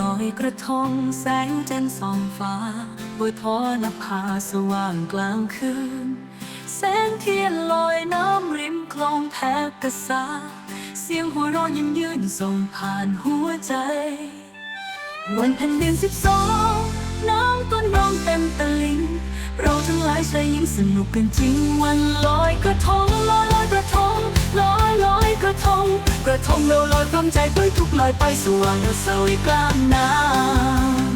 ลอยกระทงแสงจันทร์ส่องฟ้าบนทอนภาสว่างกลางคืน แสงเทียนลอยน้ำริมคลองแพรกษาเสียงหัวเร้อนยิ้มยืนส่งผ่านหัวใจ วันแผ่นดินสิบสองน้ำต้นรองเต็มตลิ่งเราทั้งหลายชายหญิงสนุกกันจริงวันลอยกระทงลอย งกระทงเราลอยพร้อมใจด้วยทุกลอยไปสว่างระเสวยกลางน้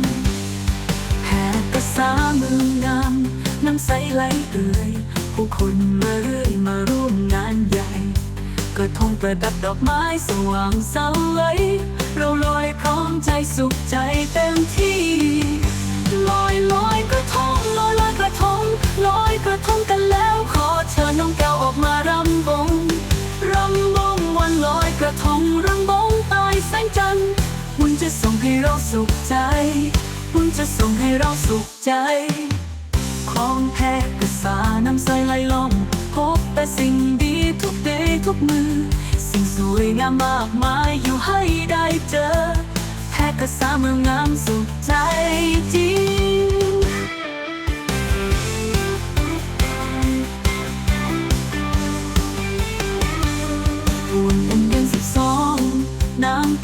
ำแผ่กระสาเมืองงามน้ำใสไหลเอ่ยผู้คนมาเรื่อยมาร่วมงานใหญ่กระทงประดับดอกไม้สว่างเสวยเราลอยพร้อมใจสุขใจเต็มที่ ระทงรำบงตายแสงจันทร์บุญจะส่งให้เราสุขใจ บุญจะส่งให้เราสุขใจของแท้กษาน้ำใสไหลล่องพบแต่สิ่งดีทุกเดย์ทุกมือ สิ่งสวยงามมากมายอยู่ให้ได้เจอแพ้กษาเมืองงามสุขใจ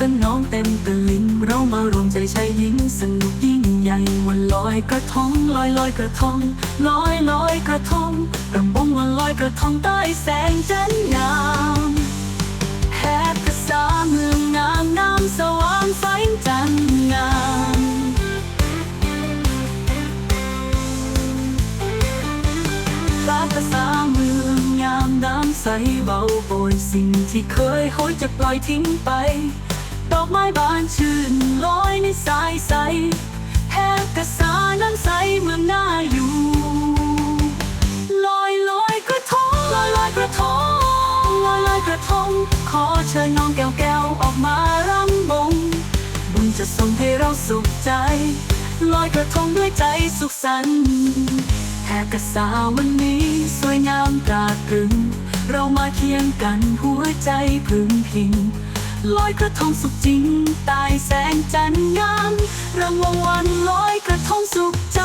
ก็นองเต็มตลิ่งเรามารวมใจชายหญิงสนุกยิ่งใหญ่วันลอยกระทงลอยลอยกระทงลอยลอยกระทงรำบงวันลอยกระทงใต้แสงจันทร์งามแฮปกษาเมืองงามน้ำสว่างไฟจันทร์งามตาภาษาเมืองยามน้ำใสเบาโปรยสิ่งที่เคยโหยจะปล่อยทิ้งไป ดอกไม้บานชื่นลอยในสายใสแหกกระสาน้ำใสเมืองน่าอยู่ ลอยลอยกระทงลอยลอยกระทงลอยลอยกระทง ขอเชิญน้องแก้วแก้วออกมารำบง บุญจะส่งให้เราสุขใจ ลอยกระทงด้วยใจสุขสันต์แหกกระสาวันนี้สวยงามตราตรึง เรามาเคียงกันหัวใจพึงพิง ลอยกระทงสุขจริงใตายแสงจันทร์งามรางวัลลอยกระทงสุขใจ